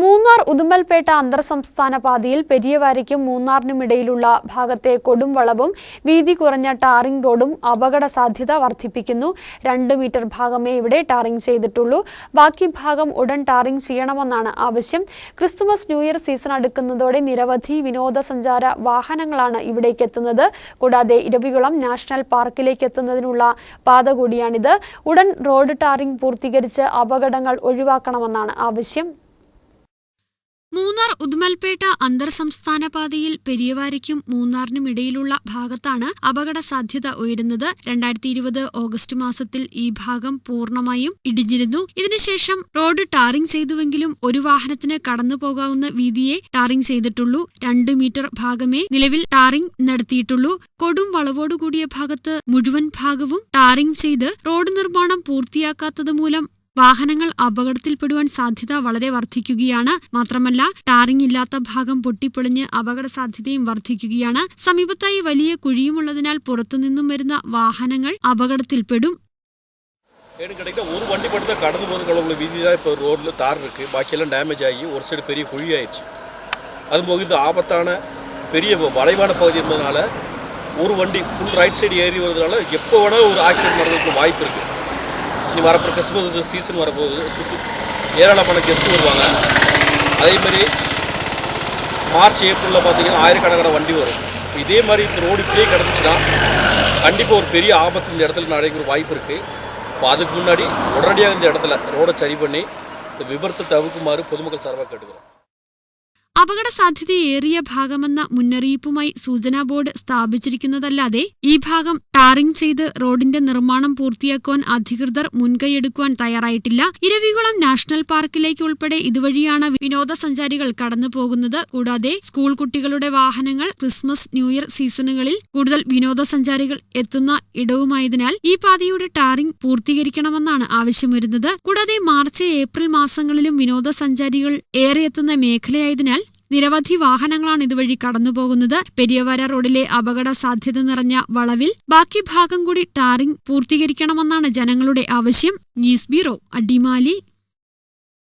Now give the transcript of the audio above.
മൂന്നാർ ഉടുമ്പൽപേട്ട അന്തർ സംസ്ഥാന പാതയിൽ പെരിയവാരിക്കും മൂന്നാറിനുമിടയിലുള്ള ഭാഗത്തെ കൊടും വളവും വീതി കുറഞ്ഞ ടാറിംഗ് റോഡും അപകട സാധ്യത വർദ്ധിപ്പിക്കുന്നു. രണ്ട് മീറ്റർ ഭാഗമേ ഇവിടെ ടാറിംഗ് ചെയ്തിട്ടുള്ളൂ. ബാക്കി ഭാഗം ഉടൻ ടാറിംഗ് ചെയ്യണമെന്നാണ് ആവശ്യം. ക്രിസ്തുമസ് ന്യൂ ഇയർ സീസൺ അടുക്കുന്നതോടെ നിരവധി വിനോദസഞ്ചാര വാഹനങ്ങളാണ് ഇവിടേക്ക് എത്തുന്നത്. കൂടാതെ ഇരവികുളം നാഷണൽ പാർക്കിലേക്ക് എത്തുന്നതിനുള്ള പാത കൂടിയാണിത്. ഉടൻ റോഡ് ടാറിംഗ് പൂർത്തീകരിച്ച് അപകടങ്ങൾ ഒഴിവാക്കണമെന്നാണ് ആവശ്യം. മൂന്നാർ ഉദ്മൽപേട്ട അന്തർ സംസ്ഥാന പാതയിൽ പെരിയവാരിക്കും മൂന്നാറിനും ഇടയിലുള്ള ഭാഗത്താണ് അപകട സാധ്യത ഉയരുന്നത്. രണ്ടായിരത്തി ഇരുപത് ഓഗസ്റ്റ് മാസത്തിൽ ഈ ഭാഗം പൂർണമായും ഇടിഞ്ഞിരുന്നു. ഇതിനുശേഷം റോഡ് ടാറിംഗ് ചെയ്തുവെങ്കിലും ഒരു വാഹനത്തിന് കടന്നു പോകാവുന്ന വീതിയെ ടാറിംഗ് ചെയ്തിട്ടുള്ളൂ. രണ്ട് മീറ്റർ ഭാഗമേ നിലവിൽ ടാറിംഗ് നടത്തിയിട്ടുള്ളൂ. കൊടും വളവോടുകൂടിയ ഭാഗത്ത് മുഴുവൻ ഭാഗവും ടാറിംഗ് ചെയ്ത് റോഡ് നിർമ്മാണം പൂർത്തിയാക്കാത്തത് മൂലം വാഹനങ്ങൾ അപകടത്തിൽപ്പെടുവാൻ സാധ്യത വളരെ വർദ്ധിക്കുകയാണ് മാത്രമല്ല ടാറിംഗ് ഇല്ലാത്ത ഭാഗം പൊട്ടിപ്പൊളിഞ്ഞ് അപകട സാധ്യതയും വർദ്ധിക്കുകയാണ് സമീപത്തായി വലിയ കുഴിയുമുള്ളതിനാൽ പുറത്തുനിന്നും വരുന്ന വാഹനങ്ങൾ അപകടത്തിൽപ്പെടും ஏன்னு கேட்டிங்கன்னா ஒரு வண்டி மட்டும் தான் கடந்து போகிறதுக்கு உள்ள வீதி தான் இப்போ ரோட்டில் தார் இருக்குது பாக்கியெல்லாம் டேமேஜ் ஆகி ஒரு சைடு பெரிய குழி ஆயிடுச்சு அது போக இது ஆபத்தான பெரிய வளைவான பகுதி இருந்ததுனால ஒரு வண்டி ஃபுல் ரைட் சைடு ஏறி வருதுனால எப்போ வேணால் ஒரு ஆக்சிடென்ட் நடக்கிறதுக்கு வாய்ப்பு இருக்குது இனி வரப்போ கிறிஸ்மஸ் சீசன் வரப்போகுது. சுற்றி ஏராளமான கெஸ்ட்டு வருவாங்க. அதே மாதிரி மார்ச் ஏப்ரலில் பார்த்தீங்கன்னா ஆயிரக்கணக்கான வண்டி வரும். இதே மாதிரி இந்த ரோடு இப்படியே கிடந்துச்சுன்னா கண்டிப்பாக ஒரு பெரிய ஆபத்து இந்த இடத்துல நடக்கிற வாய்ப்பு இருக்குது இப்போ அதுக்கு முன்னாடி உடனடியாக இந்த இடத்துல ரோடை சரி பண்ணி இந்த விபத்து தவிர்க்குமாறு பொதுமக்கள் சார்பாக கேட்டுக்கிறோம். അപകട സാധ്യതയേറിയ ഭാഗമെന്ന മുന്നറിയിപ്പുമായി സൂചനാ ബോർഡ് സ്ഥാപിച്ചിരിക്കുന്നതല്ലാതെ ഈ ഭാഗം ടാറിംഗ് ചെയ്ത് റോഡിന്റെ നിർമ്മാണം പൂർത്തിയാക്കുവാൻ അധികൃതർ മുൻകൈയെടുക്കുവാൻ തയ്യാറായിട്ടില്ല. ഇരവികുളം നാഷണൽ പാർക്കിലേക്ക് ഉൾപ്പെടെ ഇതുവഴിയാണ് വിനോദസഞ്ചാരികൾ കടന്നു പോകുന്നത്. കൂടാതെ സ്കൂൾ കുട്ടികളുടെ വാഹനങ്ങൾ ക്രിസ്മസ് ന്യൂഇയർ സീസണുകളിൽ കൂടുതൽ വിനോദസഞ്ചാരികൾ എത്തുന്ന ഇടവുമായതിനാൽ ഈ പാതയുടെ ടാറിംഗ് പൂർത്തീകരിക്കണമെന്നാണ് ആവശ്യം വരുന്നത് കൂടാതെ മാർച്ച് ഏപ്രിൽ മാസങ്ങളിലും വിനോദസഞ്ചാരികൾ ഏറെ എത്തുന്ന മേഖലയായതിനാൽ നിരവധി വാഹനങ്ങളാണ് ഇതുവഴി കടന്നുപോകുന്നത്. പെരിയവര റോഡിലെ അപകട സാധ്യത നിറഞ്ഞ വളവിൽ ബാക്കി ഭാഗം കൂടി ടാറിംഗ് പൂർത്തീകരിക്കണമെന്നാണ് ജനങ്ങളുടെ ആവശ്യം. News bureau Adimali.